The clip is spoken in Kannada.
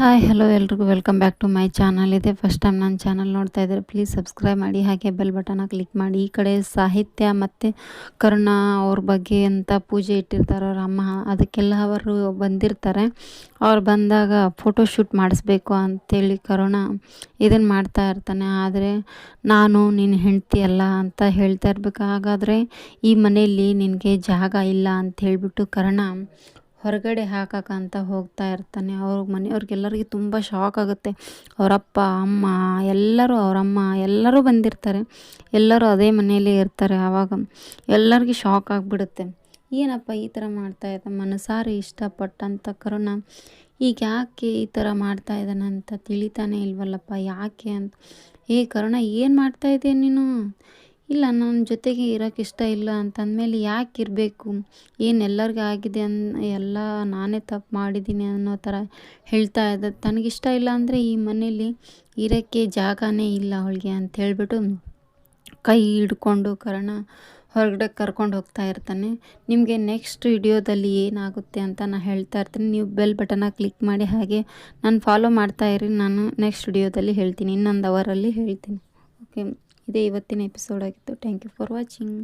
ಹಾಯ್ ಹಲೋ ಎಲ್ರಿಗೂ. Welcome back to my channel ಇದೆ ಫಸ್ಟ್ ಟೈಮ್ ನನ್ನ ಚಾನಲ್ ನೋಡ್ತಾ ಇದ್ದಾರೆ ಪ್ಲೀಸ್ ಸಬ್ಸ್ಕ್ರೈಬ್ ಮಾಡಿ, ಹಾಗೆ ಬೆಲ್ ಬಟನ್ನ ಕ್ಲಿಕ್ ಮಾಡಿ. ಈ ಕಡೆ ಸಾಹಿತ್ಯ ಮತ್ತು ಕರುಣ ಅವ್ರ ಬಗ್ಗೆ ಅಂತ ಪೂಜೆ ಇಟ್ಟಿರ್ತಾರೆ ಅವ್ರ ಅಮ್ಮ ಅದಕ್ಕೆಲ್ಲ ಅವರು ಬಂದಿರ್ತಾರೆ. ಅವ್ರು ಬಂದಾಗ ಫೋಟೋ ಶೂಟ್ ಮಾಡಿಸ್ಬೇಕು ಅಂಥೇಳಿ ಕರುಣ ಇದನ್ನು ಮಾಡ್ತಾ ಇರ್ತಾನೆ. ಆದರೆ ನಾನು ನಿನ್ನ ಹೆಂಡ್ತಿ ಅಲ್ಲ ಅಂತ ಹೇಳ್ತಾ ಇರ್ಬೇಕು ಹಾಗಾದರೆ ಈ ಮನೆಯಲ್ಲಿ ನಿನಗೆ ಜಾಗ ಇಲ್ಲ ಅಂತ ಹೇಳಿಬಿಟ್ಟು ಕರ್ಣ ಹೊರಗಡೆ ಅಂತ ಹೋಗ್ತಾ ಇರ್ತಾನೆ. ಅವ್ರ ಮನೆಯವ್ರಿಗೆಲ್ಲರಿಗೆ ತುಂಬ ಶಾಕ್ ಆಗುತ್ತೆ. ಅವರಪ್ಪ, ಅಮ್ಮ, ಎಲ್ಲರೂ ಅವರಮ್ಮ, ಎಲ್ಲರೂ ಬಂದಿರ್ತಾರೆ. ಎಲ್ಲರೂ ಅದೇ ಮನೆಯಲ್ಲೇ ಇರ್ತಾರೆ ಆವಾಗ. ಎಲ್ಲರಿಗೂ ಶಾಕ್ ಆಗಿಬಿಡುತ್ತೆ. ಏನಪ್ಪ ಈ ಥರ ಮಾಡ್ತಾ ಇದ್ದ? ಮನಸಾರಿ ಇಷ್ಟಪಟ್ಟಂಥ ಕರುಣ. ಈಗ ಯಾಕೆ ಈ ಥರ ಮಾಡ್ತಾ ಇದ್ದಾನೆ ಅಂತ ತಿಳಿತಾನೆ ಇಲ್ವಲ್ಲಪ್ಪ? ಯಾಕೆ ಅಂತ? ಏ ಕರುಣ, ಏನು ಮಾಡ್ತಾ ಇದೆಯಾ ನೀನು? ಇಲ್ಲ ನನ್ನ ಜೊತೆಗೆ ಇರೋಕ್ಕೆ ಇಷ್ಟ ಇಲ್ಲ ಅಂತಂದಮೇಲೆ ಯಾಕೆ ಇರಬೇಕು? ಏನು ಎಲ್ಲರಿಗೂ ಆಗಿದೆ ಅನ್, ಎಲ್ಲ ನಾನೇ ತಪ್ಪು ಮಾಡಿದ್ದೀನಿ ಅನ್ನೋ ಥರ ಹೇಳ್ತಾ ಇದ್ದ. ತನಗಿಷ್ಟ ಇಲ್ಲ ಅಂದರೆ ಈ ಮನೇಲಿ ಇರೋಕ್ಕೆ ಜಾಗನೇ ಇಲ್ಲ ಅವಳಿಗೆ ಅಂತ ಹೇಳಿಬಿಟ್ಟು ಕೈ ಹಿಡ್ಕೊಂಡು ಕರ್ಣ ಹೊರಗಡೆ ಕರ್ಕೊಂಡು ಹೋಗ್ತಾ ಇರ್ತಾನೆ. ನಿಮಗೆ ನೆಕ್ಸ್ಟ್ ವಿಡಿಯೋದಲ್ಲಿ ಏನಾಗುತ್ತೆ ಅಂತ ನಾನು ಹೇಳ್ತಾ ಇರ್ತೀನಿ. ನೀವು ಬೆಲ್ ಬಟನ್ನ ಕ್ಲಿಕ್ ಮಾಡಿ ಹಾಗೆ ನಾನು ಫಾಲೋ ಮಾಡ್ತಾ ಇರಿ. ನಾನು ನೆಕ್ಸ್ಟ್ ವಿಡಿಯೋದಲ್ಲಿ ಹೇಳ್ತೀನಿ. ಇನ್ನೊಂದು ಅವರಲ್ಲಿ ಹೇಳ್ತೀನಿ. ಓಕೆ ಇದೇ ಇವತ್ತಿನ ಎಪಿಸೋಡ್ ಆಗಿತ್ತು. Thank you for watching